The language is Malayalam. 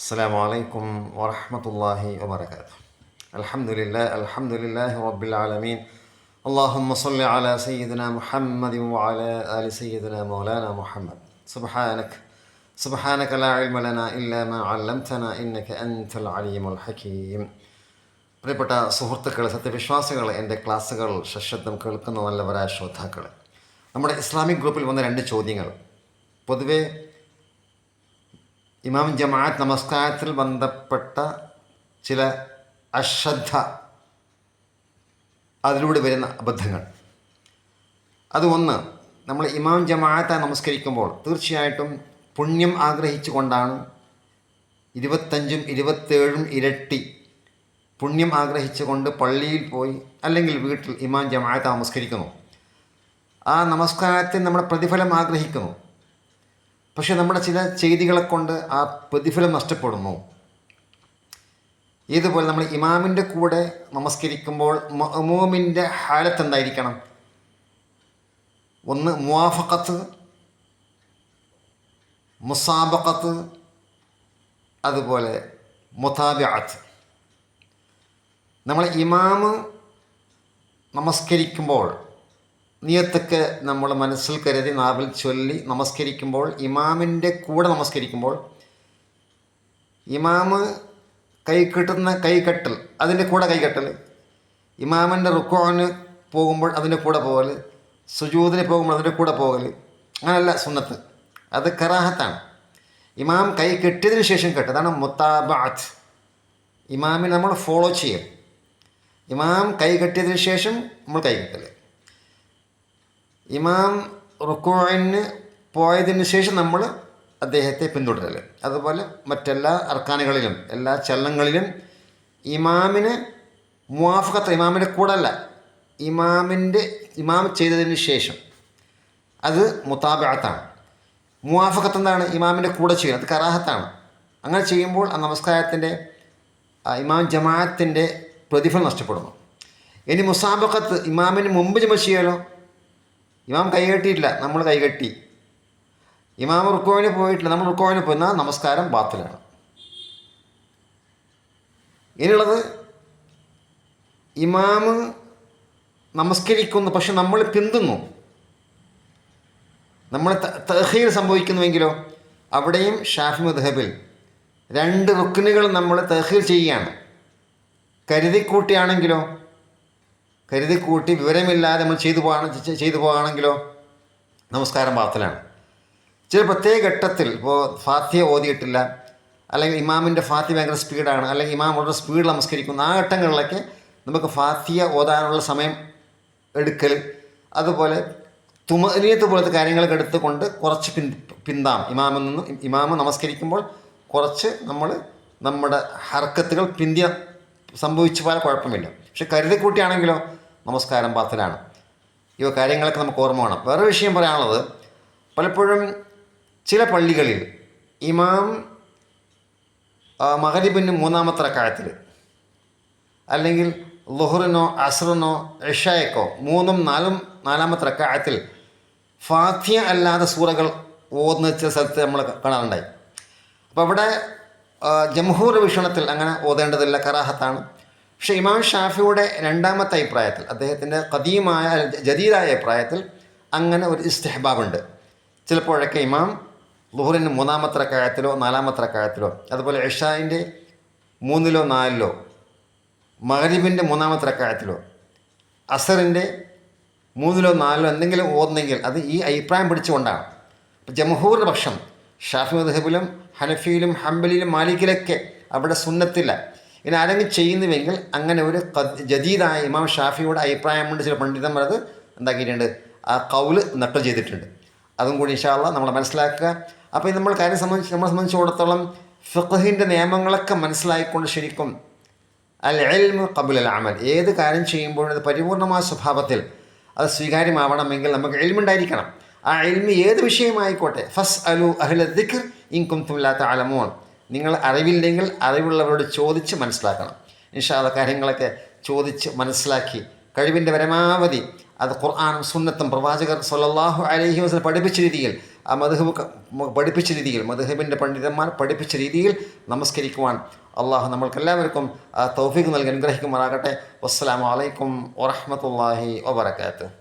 السلام عليكم ورحمة الله وبركاته الحمد لله الحمد لله رب العالمين اللهم صل على سيدنا محمد وعلى آل سيدنا مولانا محمد سبحانك سبحانك لا علم لنا إلا ما علمتنا إنك أنت العليم الحكيم പ്രിയപ്പെട്ട സുഹൃത്തുക്കൾ സത്യവിശ്വാസികൾ എൻ്റെ ക്ലാസ്സുകൾ സശബ്ദം കേൾക്കുന്ന നല്ലവരായ ശ്രോതാക്കൾ നമ്മുടെ ഇസ്ലാമിക് ഗ്രൂപ്പിൽ വന്ന രണ്ട് ചോദ്യങ്ങൾ പൊതുവേ ഇമാം ജമാഅത്ത് നമസ്കാരത്തിൽ ബന്ധപ്പെട്ട ചില അശ്രദ്ധ അതിലൂടെ വരുന്ന അബദ്ധങ്ങൾ. അത് ഒന്ന് നമ്മൾ ഇമാം ജമാഅത്തെ നമസ്കരിക്കുമ്പോൾ തീർച്ചയായിട്ടും പുണ്യം ആഗ്രഹിച്ചുകൊണ്ടാണ് ഇരുപത്തഞ്ചും ഇരുപത്തേഴും ഇരട്ടി പുണ്യം ആഗ്രഹിച്ചുകൊണ്ട് പള്ളിയിൽ പോയി അല്ലെങ്കിൽ വീട്ടിൽ ഇമാം ജമാഅത്ത് നമസ്കരിക്കുന്നു. ആ നമസ്കാരത്തിൽ നമ്മുടെ പ്രതിഫലം ആഗ്രഹിക്കുന്നു. പക്ഷെ നമ്മുടെ ചില ചെയ്തികളെ കൊണ്ട് ആ പ്രതിഫലം നഷ്ടപ്പെടുന്നു. ഇതുപോലെ നമ്മൾ ഇമാമിന്റെ കൂടെ നമസ്കരിക്കുമ്പോൾ മമൂമിന്റെ ഹാലത്ത് എന്തായിരിക്കണം? ഒന്ന് മുവാഫക്കത്ത് മുസാബക്കത്ത് അതുപോലെ മുതാബിഅത്ത്. നമ്മൾ ഇമാമ് നമസ്കരിക്കുമ്പോൾ നിയത്തൊക്കെ നമ്മൾ മനസ്സിൽ കരുതി നാവിൽ ചൊല്ലി നമസ്കരിക്കുമ്പോൾ ഇമാമിന്റെ കൂടെ നമസ്കരിക്കുമ്പോൾ ഇമാമ് കൈ കെട്ടുന്ന കൈകെട്ടൽ അതിന്റെ കൂടെ കൈകെട്ടൽ ഇമാമിന്റെ റുക്കോന് പോകുമ്പോൾ അതിന്റെ കൂടെ പോകൽ സുജൂതിന് പോകുമ്പോൾ അതിന്റെ കൂടെ പോകൽ അങ്ങനല്ല സുന്നത്ത്. അത് കറാഹത്താണ്. ഇമാം കൈ കെട്ടിയതിന് ശേഷം കെട്ടും അതാണ് മുത്താബാത്ത് ഇമാമിനെ നമ്മൾ ഫോളോ ചെയ്യും ഇമാം കൈ കെട്ടിയതിന് ശേഷം നമ്മൾ കൈ കെട്ടൽ ഇമാം റുക്കോയിന് പോയതിന് ശേഷം നമ്മൾ അദ്ദേഹത്തെ പിന്തുടരൽ അതുപോലെ മറ്റെല്ലാ അർക്കാനുകളിലും എല്ലാ ചലനങ്ങളിലും ഇമാമിന് മുവാഫക്കത്ത് ഇമാമിന്റെ കൂടെ അല്ല ഇമാമിന്റെ ഇമാം ചെയ്തതിന് ശേഷം. അത് മുത്താബാത്താണ് മുവാഫക്കത്ത് എന്താണ്? ഇമാമിന്റെ കൂടെ ചെയ്യുന്നത്. അത് കറാഹത്താണ്. അങ്ങനെ ചെയ്യുമ്പോൾ ആ നമസ്കാരത്തിന്റെ ഇമാം ജമാഅത്തിന്റെ പ്രതിഫലം നഷ്ടപ്പെടുന്നു. ഇനി മുസാബക്കത്ത് ഇമാമിന് മുമ്പ് ജമ ചെയ്യാലോ? ഇമാം കൈകെട്ടിയിട്ടില്ല നമ്മൾ കൈകെട്ടി ഇമാം റുക്കോവിന് പോയിട്ടില്ല നമ്മൾ റുക്കോവിന് പോയിരുന്നാൽ നമസ്കാരം ബാത്തിലാണ്. ഇനിയുള്ളത് ഇമാമ് നമസ്കരിക്കുന്നു പക്ഷെ നമ്മൾ പിന്തുന്നു. നമ്മൾ തഹീർ സംഭവിക്കുന്നുവെങ്കിലോ അവിടെയും ഷാഫി മദ്ഹബിൽ രണ്ട് റുക്കിനുകൾ നമ്മൾ തഹീർ ചെയ്യുകയാണ്. കരുതിക്കൂട്ടിയാണെങ്കിലോ കരുതിക്കൂട്ടി വിവരമില്ലാതെ നമ്മൾ ചെയ്തു പോകാണ് ചെയ്തു പോകുകയാണെങ്കിലോ നമസ്കാരം ബാത്തലാണ് ചില പ്രത്യേക ഘട്ടത്തിൽ ഇപ്പോൾ ഫാത്തിയ ഓതിയിട്ടില്ല അല്ലെങ്കിൽ ഇമാമിന്റെ ഫാത്തി ഭയങ്കര സ്പീഡാണ് അല്ലെങ്കിൽ ഇമാം വളരെ സ്പീഡിൽ നമസ്കരിക്കുന്നു ആ ഘട്ടങ്ങളിലൊക്കെ നമുക്ക് ഫാത്തിയ ഓതാനുള്ള സമയം എടുക്കൽ അതുപോലെ തുമനീയത്ത് പോലത്തെ കാര്യങ്ങളൊക്കെ എടുത്തുകൊണ്ട് കുറച്ച് പിൻ പിന്താം. ഇമാമിൽ നിന്ന് ഇമാമ് നമസ്കരിക്കുമ്പോൾ കുറച്ച് നമ്മൾ നമ്മുടെ ഹർക്കത്തുകൾ പിന്തിയ സംഭവിച്ചു പോയാൽ കുഴപ്പമില്ല. പക്ഷെ കരുതിക്കൂട്ടിയാണെങ്കിലോ നമസ്കാരം പാത്തിലാണ് ഇവ കാര്യങ്ങളൊക്കെ നമുക്ക് ഓർമ്മ വേണം. വേറെ വിഷയം പറയാനുള്ളത് പലപ്പോഴും ചില പള്ളികളിൽ ഇമാം മഹരിബിന് മൂന്നാമത്തെ റക്കായത്തിൽ അല്ലെങ്കിൽ ലുഹറിനോ അസറിനോ ഇഷായക്കോ മൂന്നും നാലും നാലാമത്തെ റക്കായത്തിൽ ഫാത്തിയ അല്ലാതെ സൂറകൾ ഓതുന്ന ചില സ്ഥലത്ത് നമ്മൾ കാണാറുണ്ടായി. അപ്പോൾ അവിടെ ജംഹൂർ വീക്ഷണത്തിൽ അങ്ങനെ ഓതേണ്ടതില്ല കറാഹത്താണ്. പക്ഷേ ഇമാം ഷാഫിയുടെ രണ്ടാമത്തെ അഭിപ്രായത്തിൽ അദ്ദേഹത്തിന്റെ കദീമായ ജദീദായ അഭിപ്രായത്തിൽ അങ്ങനെ ഒരു ഇസ്തെഹബാബുണ്ട്. ചിലപ്പോഴൊക്കെ ഇമാം ലുഹുറിന് മൂന്നാമത്തെ റക്കായത്തിലോ നാലാമത്തെ റക്കായത്തിലോ അതുപോലെ ഇഷായിന്റെ മൂന്നിലോ നാലിലോ മഹരീബിന്റെ മൂന്നാമത്തെ റക്കായത്തിലോ അസറിന്റെ മൂന്നിലോ നാലിലോ എന്തെങ്കിലും ഓർന്നെങ്കിൽ അത് ഈ അഭിപ്രായം പിടിച്ചുകൊണ്ടാണ്. അപ്പോൾ ജംഹൂറിന്റെ പക്ഷം ഷാഫി മദ്ഹബിലും ഹനഫിയിലും ഹംബലിയിലും മാലിക്കിലൊക്കെ അവിടെ സുന്നത്തില്ല. ഇനി ആരെങ്കിലും ചെയ്യുന്നുവെങ്കിൽ അങ്ങനെ ഒരു ജദീദായ ഇമാം ഷാഫിയുടെ അഭിപ്രായമുണ്ട് ചില പണ്ഡിതന്മാർ അത് എന്താക്കിയിട്ടുണ്ട് ആ കൗൽ നട്ടം ചെയ്തിട്ടുണ്ട്. അതും കൂടി ഇഷാള്ള നമ്മൾ മനസ്സിലാക്കുക. അപ്പോൾ നമ്മൾ കാര്യം സംബന്ധിച്ച് നമ്മളെ സംബന്ധിച്ചിടത്തോളം ഫിഖഹിന്റെ നിയമങ്ങളൊക്കെ മനസ്സിലായിക്കൊണ്ട് ശരിക്കും അൽ കബുൽ അൽ അമൽ ഏത് കാര്യം ചെയ്യുമ്പോഴും അത് പരിപൂർണമായ സ്വഭാവത്തിൽ അത് സ്വീകാര്യമാവണമെങ്കിൽ നമുക്ക് എൽമുണ്ടായിരിക്കണം ആ എൽമി ഏത് വിഷയമായിക്കോട്ടെ? ഫസ് അലു അഹ്ല ഇൻകും തുമില്ലാത്ത അലമോൺ നിങ്ങൾ അറിവില്ലെങ്കിൽ അറിവുള്ളവരോട് ചോദിച്ച് മനസ്സിലാക്കണം. നിഷാദ കാര്യങ്ങളൊക്കെ ചോദിച്ച് മനസ്സിലാക്കി കഴിവിന്റെ പരമാവധി അത് ഖുർആാനും സുന്നത്തും പ്രവാചകർ സൊല്ലാഹു അലഹി വസ്ലം പഠിപ്പിച്ച രീതിയിൽ ആ മധുഹബ് പഠിപ്പിച്ച രീതിയിൽ മധുഹബിന്റെ പണ്ഡിതന്മാർ പഠിപ്പിച്ച രീതിയിൽ നമസ്കരിക്കുവാൻ അള്ളാഹു നമ്മൾക്കെല്ലാവർക്കും തൗഫീഖ് നൽകി അനുഗ്രഹിക്കുമാറാകട്ടെ. വസ്സലാമലൈക്കും അലൈക്കും വറഹ്മത്തുള്ളാഹി വബറകാതുഹു.